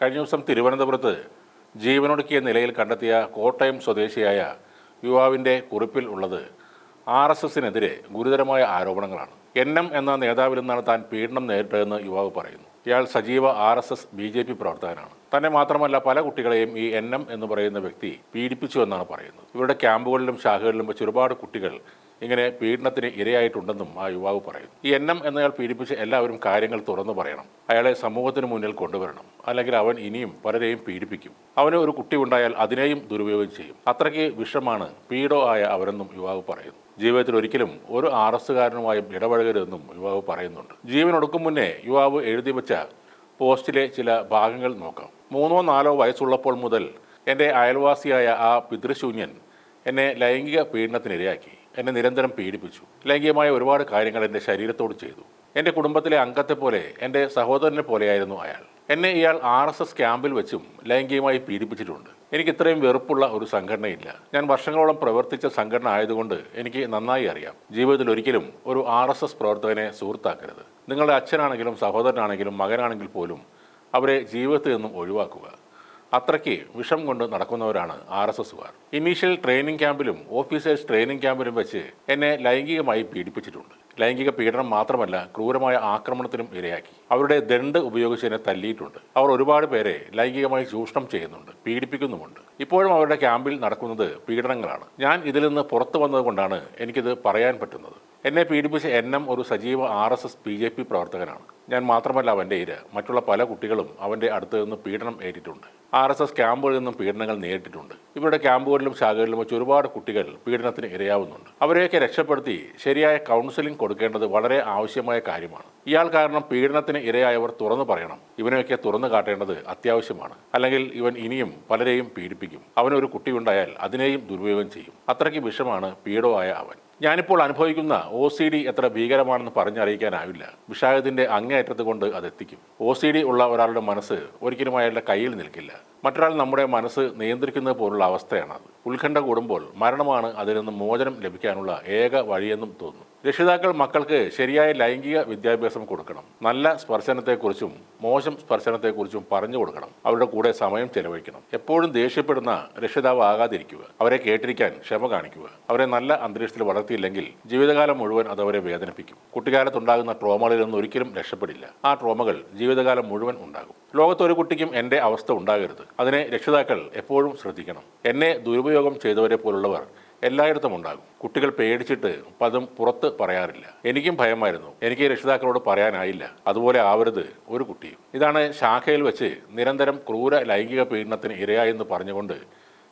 കഴിഞ്ഞ ദിവസം തിരുവനന്തപുരത്ത് ജീവനൊടുക്കിയ നിലയിൽ കണ്ടെത്തിയ കോട്ടയം സ്വദേശിയായ യുവാവിന്റെ കുറിപ്പിൽ ഉള്ളത് ആർ എസ് എസിനെതിരെ ഗുരുതരമായ ആരോപണങ്ങളാണ്. എൻ എം എന്ന നേതാവിൽ നിന്നാണ് താൻ പീഡനം നേരിട്ടതെന്ന് യുവാവ് പറയുന്നു. ഇയാൾ സജീവ R S S B J P പ്രവർത്തകനാണ്. തന്നെ മാത്രമല്ല പല കുട്ടികളെയും ഈ എൻ എം എന്ന് പറയുന്ന വ്യക്തി പീഡിപ്പിച്ചു എന്നാണ് പറയുന്നത്. ഇവരുടെ ക്യാമ്പുകളിലും ശാഖകളിലും വെച്ച് ഒരുപാട് കുട്ടികൾ ഇങ്ങനെ പീഡനത്തിന് ഇരയായിട്ടുണ്ടെന്നും ആ യുവാവ് പറയുന്നു. ഈ എൻ എം എന്നയാൾ പീഡിപ്പിച്ച് എല്ലാവരും കാര്യങ്ങൾ തുറന്നു പറയണം. അയാളെ സമൂഹത്തിന് മുന്നിൽ കൊണ്ടുവരണം. അല്ലെങ്കിൽ അവൻ ഇനിയും പലരെയും പീഡിപ്പിക്കും. അവന് ഒരു കുട്ടി ഉണ്ടായാൽ അതിനെയും ദുരുപയോഗം ചെയ്യും. അത്രയ്ക്ക് വിഷമാണ് പീഡോ ആയ അവരെന്നും യുവാവ് പറയുന്നു. ജീവിതത്തിൽ ഒരിക്കലും ഒരു ആർ എസ്സുകാരനുമായും ഇടപഴകരുതെന്നും യുവാവ് പറയുന്നുണ്ട്. ജീവൻ ഒടുക്കും മുന്നേ യുവാവ് എഴുതി വെച്ച പോസ്റ്റിലെ ചില ഭാഗങ്ങൾ നോക്കാം. മൂന്നോ നാലോ വയസ്സുള്ളപ്പോൾ മുതൽ എന്റെ അയൽവാസിയായ ആ പിതൃശൂന്യൻ എന്നെ ലൈംഗിക പീഡനത്തിനിരയാക്കി. എന്നെ നിരന്തരം പീഡിപ്പിച്ചു. ലൈംഗികമായ ഒരുപാട് കാര്യങ്ങൾ എന്റെ ശരീരത്തോട് ചെയ്തു. എന്റെ കുടുംബത്തിലെ അംഗത്തെ പോലെ എന്റെ സഹോദരനെ പോലെയായിരുന്നു അയാൾ. എന്നെ ഇയാൾ ആർ എസ് എസ് ക്യാമ്പിൽ വെച്ചും ലൈംഗികമായി പീഡിപ്പിച്ചിട്ടുണ്ട്. എനിക്ക് ഇത്രയും വെറുപ്പുള്ള ഒരു സംഘടനയില്ല. ഞാൻ വർഷങ്ങളോളം പ്രവർത്തിച്ച സംഘടന ആയതുകൊണ്ട് എനിക്ക് നന്നായി അറിയാം. ജീവിതത്തിൽ ഒരിക്കലും ഒരു ആർ എസ് എസ് പ്രവർത്തകനെ സുഹൃത്താക്കരുത്. നിങ്ങളുടെ അച്ഛനാണെങ്കിലും സഹോദരനാണെങ്കിലും മകനാണെങ്കിൽ പോലും അവരെ ജീവിതത്തിൽ നിന്നും ഒഴിവാക്കുക. അത്രയ്ക്ക് വിഷം കൊണ്ട് നടക്കുന്നവരാണ് ആർ എസ് എസുകാർ ഇനീഷ്യൽ ട്രെയിനിങ് ക്യാമ്പിലും ഓഫീസേഴ്സ് ട്രെയിനിങ് ക്യാമ്പിലും വെച്ച് എന്നെ ലൈംഗികമായി പീഡിപ്പിച്ചിട്ടുണ്ട്. ലൈംഗിക പീഡനം മാത്രമല്ല ക്രൂരമായ ആക്രമണത്തിനും ഇരയാക്കി. അവരുടെ ദണ്ട് ഉപയോഗിച്ച് എന്നെ തല്ലിയിട്ടുണ്ട്. അവർ ഒരുപാട് പേരെ ലൈംഗികമായി ചൂഷണം ചെയ്യുന്നുണ്ട് പീഡിപ്പിക്കുന്നുമുണ്ട്. ഇപ്പോഴും അവരുടെ ക്യാമ്പിൽ നടക്കുന്നത് പീഡനങ്ങളാണ്. ഞാൻ ഇതിൽ നിന്ന് പുറത്തു വന്നതുകൊണ്ടാണ് എനിക്കിത് പറയാൻ പറ്റുന്നത്. എന്നെ പീഡിപ്പിച്ച എണ്ണം ഒരു സജീവ R S S B J P പ്രവർത്തകനാണ്. ഞാൻ മാത്രമല്ല അവന്റെ ഇര. മറ്റുള്ള പല കുട്ടികളും അവന്റെ അടുത്ത് നിന്ന് പീഡനം ഏറ്റിട്ടുണ്ട്. ആർ എസ് എസ് ക്യാമ്പുകളിൽ നിന്നും പീഡനങ്ങൾ നേരിട്ടിട്ടുണ്ട്. ഇവരുടെ ക്യാമ്പുകളിലും ശാഖകളിലും വെച്ച് ഒരുപാട് കുട്ടികൾ പീഡനത്തിന് ഇരയാവുന്നുണ്ട്. അവരെയൊക്കെ രക്ഷപ്പെടുത്തി ശരിയായ കൗൺസിലിംഗ് കൊടുക്കേണ്ടത് വളരെ ആവശ്യമായ കാര്യമാണ്. ഇയാൾ കാരണം പീഡനത്തിന് ഇരയായവർ തുറന്നു പറയണം. ഇവനെയൊക്കെ തുറന്നു കാട്ടേണ്ടത് അത്യാവശ്യമാണ്. അല്ലെങ്കിൽ ഇവൻ ഇനിയും പലരെയും പീഡിപ്പിക്കും. അവനൊരു കുട്ടിയുണ്ടായാൽ അതിനെയും ദുരുപയോഗം ചെയ്യും. അത്രയ്ക്ക് വിഷമാണ് പീഡോ ആയ അവൻ. ഞാനിപ്പോൾ അനുഭവിക്കുന്ന ഒ സി ഡി എത്ര ഭീകരമാണെന്ന് പറഞ്ഞറിയിക്കാനാവില്ല. വിഷാദത്തിന്റെ അങ്ങേയറ്റത്ത് കൊണ്ട് അതെത്തിക്കും. ഒ സി ഡി ഉള്ള ഒരാളുടെ മനസ്സ് ഒരിക്കലും അയാളുടെ കയ്യിൽ നിൽക്കില്ല. മറ്റൊരാൾ നമ്മുടെ മനസ്സ് നിയന്ത്രിക്കുന്നത് പോലുള്ള അവസ്ഥയാണത്. ഉത്കണ്ഠ കൂടുമ്പോൾ മരണമാണ് അതിൽ നിന്ന് മോചനം ലഭിക്കാനുള്ള ഏക വഴിയെന്നും തോന്നുന്നു രക്ഷിതാക്കൾ മക്കൾക്ക് ശരിയായ ലൈംഗിക വിദ്യാഭ്യാസം കൊടുക്കണം. നല്ല സ്പർശനത്തെക്കുറിച്ചും മോശം സ്പർശനത്തെക്കുറിച്ചും പറഞ്ഞു കൊടുക്കണം. അവരുടെ കൂടെ സമയം ചെലവഴിക്കണം. എപ്പോഴും ദേഷ്യപ്പെടുന്ന രക്ഷിതാവ് ആകാതിരിക്കുക. അവരെ കേട്ടിരിക്കാൻ ക്ഷമ കാണിക്കുക. അവരെ നല്ല അന്തരീക്ഷത്തിൽ വളർത്തിയില്ലെങ്കിൽ ജീവിതകാലം മുഴുവൻ അത് അവരെ വേദനിപ്പിക്കും. കുട്ടിക്കാലത്തുണ്ടാകുന്ന ട്രോമകളിൽ നിന്ന് ഒരിക്കലും രക്ഷപ്പെടില്ല. ആ ട്രോമകൾ ജീവിതകാലം മുഴുവൻ ഉണ്ടാകും. ലോകത്തൊരു കുട്ടിക്കും എന്റെ അവസ്ഥ ഉണ്ടാകരുത്. അതിനെ രക്ഷിതാക്കൾ എപ്പോഴും ശ്രദ്ധിക്കണം. എന്നെ ദുരുപയോഗം ചെയ്തവരെ പോലുള്ളവർ എല്ലായിടത്തും ഉണ്ടാകും. കുട്ടികൾ പേടിച്ചിട്ട് പതും പുറത്ത് പറയാറില്ല. എനിക്കും ഭയമായിരുന്നു. എനിക്ക് രക്ഷിതാക്കളോട് പറയാനായില്ല. അതുപോലെ ആവരുത് ഒരു കുട്ടിയും. ഇതാണ് ശാഖയിൽ വെച്ച് നിരന്തരം ക്രൂര ലൈംഗിക പീഡനത്തിന് ഇരയായെന്ന് പറഞ്ഞുകൊണ്ട്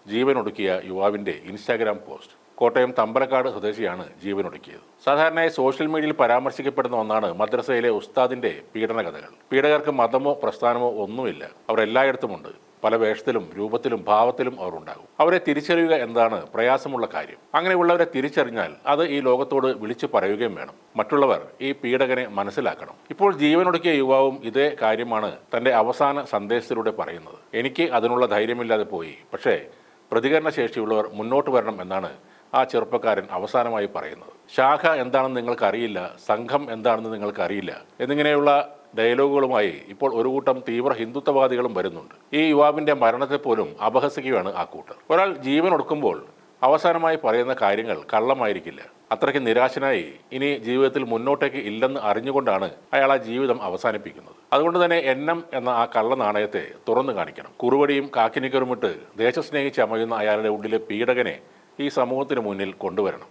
ജീവനൊടുക്കിയ യുവാവിന്റെ ഇൻസ്റ്റാഗ്രാം പോസ്റ്റ്. കോട്ടയം തമ്പലക്കാട് സ്വദേശിയാണ് ജീവനൊടുക്കിയത്. സാധാരണയായി സോഷ്യൽ മീഡിയയിൽ പരാമർശിക്കപ്പെടുന്ന ഒന്നാണ് മദ്രസയിലെ ഉസ്താദിന്റെ പീഡന കഥകൾ പീഡകർക്ക് മതമോ പ്രസ്ഥാനമോ ഒന്നുമില്ല. അവർ എല്ലായിടത്തുമുണ്ട്. പല വേഷത്തിലും രൂപത്തിലും ഭാവത്തിലും അവർ ഉണ്ടാകും അവരെ തിരിച്ചറിയുക എന്നതാണ് പ്രയാസമുള്ള കാര്യം? അങ്ങനെയുള്ളവരെ തിരിച്ചറിഞ്ഞാൽ അത് ഈ ലോകത്തോട് വിളിച്ചു പറയുകയും വേണം. മറ്റുള്ളവർ ഈ പീഡകനെ മനസ്സിലാക്കണം. ഇപ്പോൾ ജീവനൊടുക്കിയ യുവാവും ഇതേ കാര്യമാണ് തന്റെ അവസാന സന്ദേശത്തിലൂടെ പറയുന്നത്. എനിക്ക് അതിനുള്ള ധൈര്യമില്ലാതെ പോയി. പക്ഷേ പ്രതികരണ ശേഷിയുള്ളവർ മുന്നോട്ട് വരണം എന്നാണ് ആ ചെറുപ്പക്കാരൻ അവസാനമായി പറയുന്നത്. ശാഖ എന്താണെന്ന് നിങ്ങൾക്കറിയില്ല സംഘം എന്താണെന്ന് നിങ്ങൾക്കറിയില്ല എന്നിങ്ങനെയുള്ള ഡയലോഗുകളുമായി ഇപ്പോൾ ഒരു കൂട്ടം തീവ്ര ഹിന്ദുത്വവാദികളും വരുന്നുണ്ട്. ഈ യുവാവിന്റെ മരണത്തെ പോലും അപഹസിക്കുകയാണ് ആ കൂട്ടർ. ഒരാൾ ജീവൻ ഒടുക്കുമ്പോൾ അവസാനമായി പറയുന്ന കാര്യങ്ങൾ കള്ളമായിരിക്കില്ല. അത്രയ്ക്ക് നിരാശനായി ഇനി ജീവിതത്തിൽ മുന്നോട്ടേക്ക് ഇല്ലെന്ന് അറിഞ്ഞുകൊണ്ടാണ് അയാൾ ആ ജീവിതം അവസാനിപ്പിക്കുന്നത്. അതുകൊണ്ട് തന്നെ എണ്ണം എന്ന ആ കള്ള നാണയത്തെ തുറന്നു കാണിക്കണം. കുറുവടിയും കാക്കിനിക്കറുമിട്ട് ദേശസ്നേഹിച്ച് അമയുന്ന അയാളുടെ ഉള്ളിലെ പീഡകനെ ഈ സമൂഹത്തിന് മുന്നിൽ കൊണ്ടുവരണം.